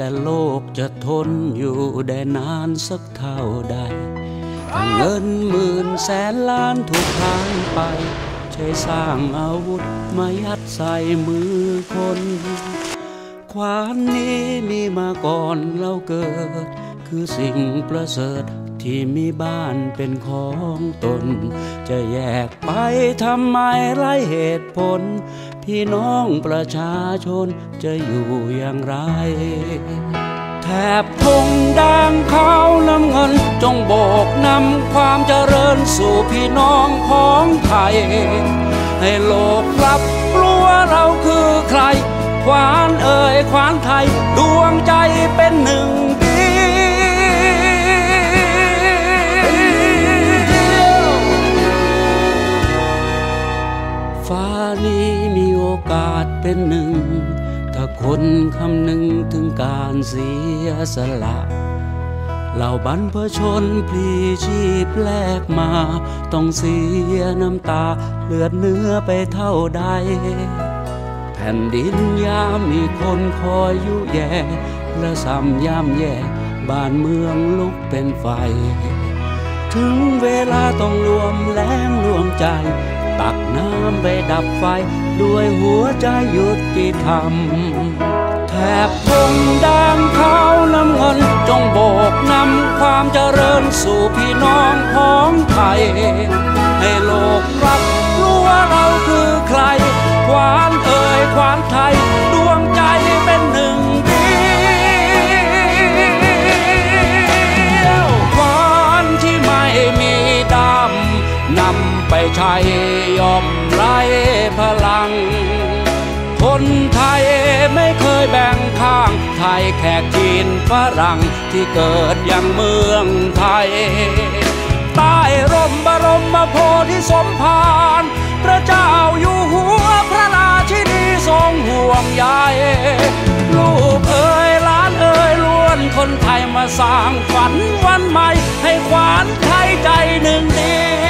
แต่โลกจะทนอยู่ได้นานสักเท่าใดถ้าเงินหมื่นแสนล้านถูกทางไป ใช้สร้างอาวุธมายัดใส่มือคนควานนี้มีมาก่อนเราเกิด คือสิ่งประเสริฐ ที่มีบ้านเป็นของตน จะแยกไปทำไมไรเหตุผล พี่น้องประชาชนจะอยู่อย่างไร แถบทงแดงขาวน้ำเงิน จงโบกนำความเจริญสู่พี่น้องของไทย ให้โลกรับรู้ว่าเราคือใครควานเอ่ยควานไทย ดวงใจเป็นหนึ่ง การเสียสละเหล่าบรรพชนพลีชีพแลกมา ต้องเสียน้ำตาเลือดเนื้อไปเท่าใด แผ่นดินยามมีคนคอยยุแย่และซ้ำย่ำแย่บ้านเมืองลุกเป็นไฟ ถึงเวลาต้องรวมแรงรวมใจ ตักน้ำไปดับไฟ ด้วยหัวใจหยุติธรรมแถบ งแดงขาวน้ำเงิน จงโบกนำความเจริญสู่พี่น้องของไทย ให้โลกรับรู้ว่าเราคือใคร ควานเอ่ยควานไทย ดวงใจเป็นหนึ่งเดียวควานที่ไม่มีดำนำไปใช้ ยแบ่งข้างไทยแขกจีนฝรั่งที่เกิดย่างเมืองไทย ใต้ร่มบรมโพธิสมภารพระเจ้าอยู่หัวพระราชินีทรงห่วงใยลูกเอ๋ยล้านเอ๋ยล้วนคนไทยมาสร้างฝันวันใหม่ ให้ขวานไทยใจหนึ่งเดียว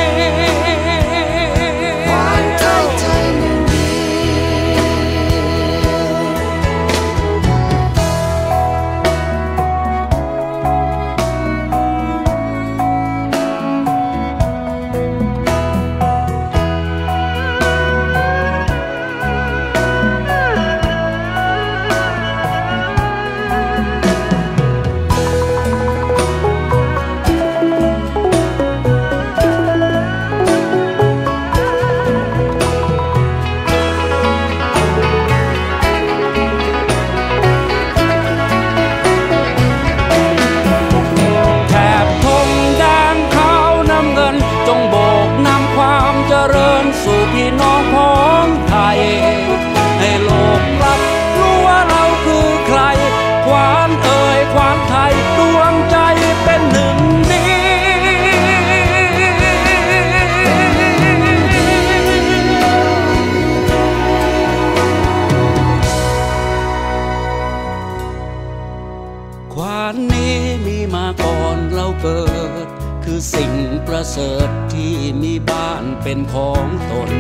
เป็นของตน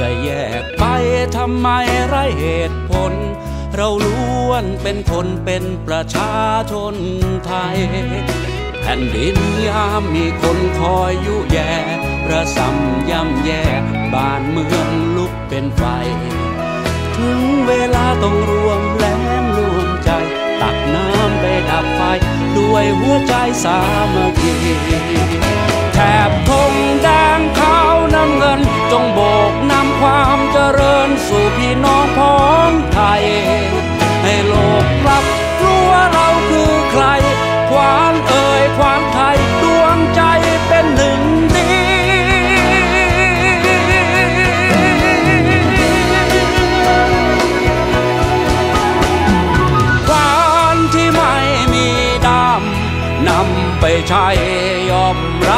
จะแยกไปทำไมไรเหตุผล เราล้วนเป็นคนเป็นประชาชนไทย แผ่นดินยามมีคนคอยยุแย่ระสำย่ำแย่บ้านเมืองลุกเป็นไฟ ถึงเวลาต้องรวมแรงรวมใจ ตักน้ำไปดับไฟ ด้วยหัวใจสามัคคีแถบทงแดงขาว เงิน จงโบกนำความเจริญสู่พี่น้องพ้องไทย ให้โลกรับรู้ว่าเราคือใคร ควานเอ่ยควานไทยดวงใจเป็นหนึ่งเดียวควานที่ไม่มีดำนำไปใช้ยอมร้พ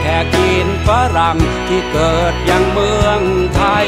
แขกจีนฝรั่งที่เกิดยังเมืองไทย